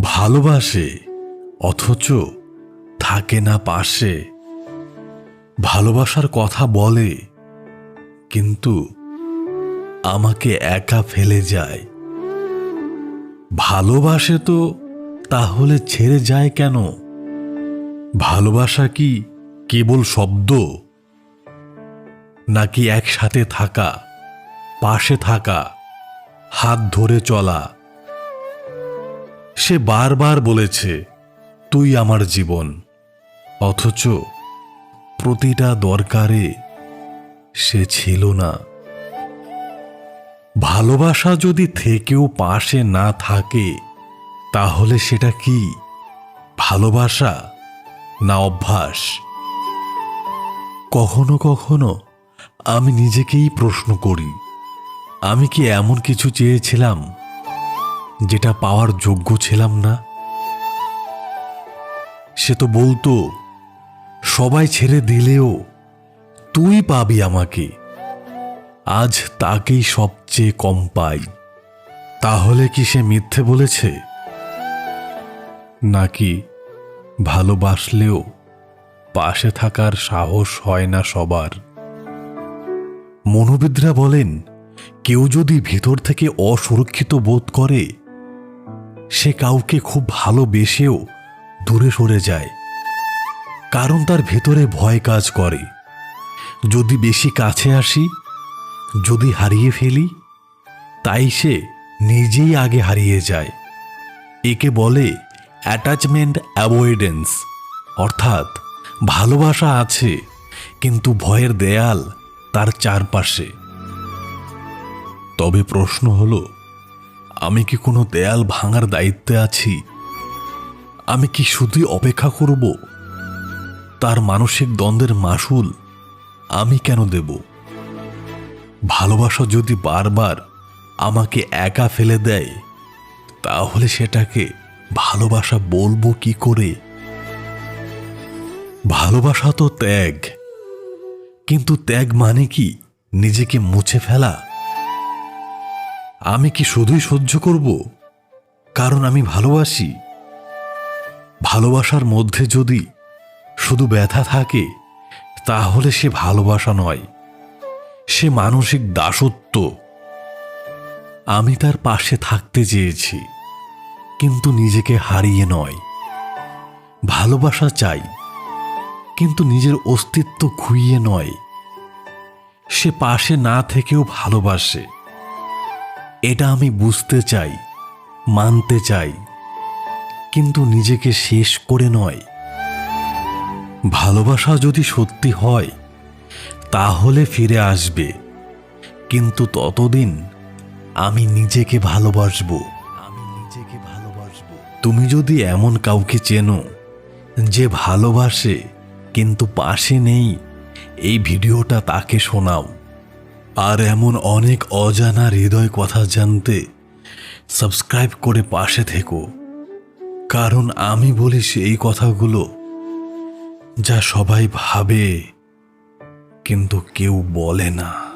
ভালোবাসে, অথচ থাকে না পাশে। ভালোবাসার কথা বলে, কিন্তু আমাকে একা ফেলে যায়। ভালোবাসে তো, তাহলে ছেড়ে যায় কেন? ভালোবাসা কি কেবল শব্দ? নাকি একসাথে থাকা, পাশে থাকা, হাত ধরে চলা? সে বারবার বলেছে, তুই আমার জীবন, অথচ প্রতিটা দরকারে সে ছিল না। ভালোবাসা যদি থেকেও পাশে না থাকে, তাহলে সেটা কি? ভালোবাসা না অভ্যাস? কখনো কখনো আমি নিজেকেই প্রশ্ন করি, আমি কি এমন কিছু চেয়েছিলাম? যেটা পাওয়ার যোগ্য ছিলাম না। সে তো বলতো, সবাই ছেড়ে দিলেও তুই পাবি আমাকে। আজ তাকেই সবচেয়ে কম পাই। তাহলে কি সে মিথ্যে বলেছে? নাকি ভালোবাসলেও পাশে থাকার সাহস হয় না সবার? মনোবিদরা বলেন, কেউ যদি ভিতর থেকে অসুরক্ষিত বোধ করে সে কাউকে খুব ভালোবেসেও দূরে সরে যায়। কারণ তার ভেতরে ভয় কাজ করে। যদি বেশি কাছে আসি, যদি হারিয়ে ফেলি, তাই সে নিজেই আগে হারিয়ে যায়। একে বলে অ্যাটাচমেন্ট অ্যাভয়েডেন্স অর্থাৎ ভালোবাসা আছে, কিন্তু ভয়ের দেয়াল তার চারপাশে। তবে প্রশ্ন হলো আমি কি কোনো দেয়াল ভাঙার দায়িত্বে আছি? আমি কি শুধুই অপেক্ষা করব? তার মানসিক দ্বন্দ্বের মাসুল আমি কেন দেব? ভালোবাসা যদি বারবার আমাকে একা ফেলে দেয়, তাহলে সেটাকে ভালোবাসা বলব কি করে? ভালোবাসা তো ত্যাগ, কিন্তু ত্যাগ মানে কি? নিজেকে মুছে ফেলা? আমি কি শুধুই সহ্য করব? কারণ আমি ভালোবাসি। ভালোবাসার মধ্যে যদি শুধু ব্যথা থাকে, তাহলে সে ভালোবাসা নয়। সে মানসিক দাসত্ব। আমি তার পাশে থাকতে চেয়েছি, কিন্তু নিজেকে হারিয়ে নয়। ভালোবাসা চাই, কিন্তু নিজের অস্তিত্ব খুইয়ে নয়। সে পাশে না থেকেও ভালোবাসে। এটা আমি বুঝতে চাই, মানতে চাই, কিন্তু নিজেকে শেষ করে নয়। ভালোবাসা যদি সত্যি হয়, তাহলে ফিরে আসবে, কিন্তু ততদিন আমি নিজেকে ভালোবাসবো। আমি নিজেকে ভালোবাসবো। তুমি যদি এমন কাউকে চেনো, যে ভালোবাসে, কিন্তু পাশে নেই, এই ভিডিওটা তাকে শোনাও। আর এমন অনেক অজানা হৃদয় কথা জানতে সাবস্ক্রাইব করে পাশে থেকো। কারণ আমি বলি সেই কথাগুলো যা সবাই ভাবে, কিন্তু কেউ বলে না।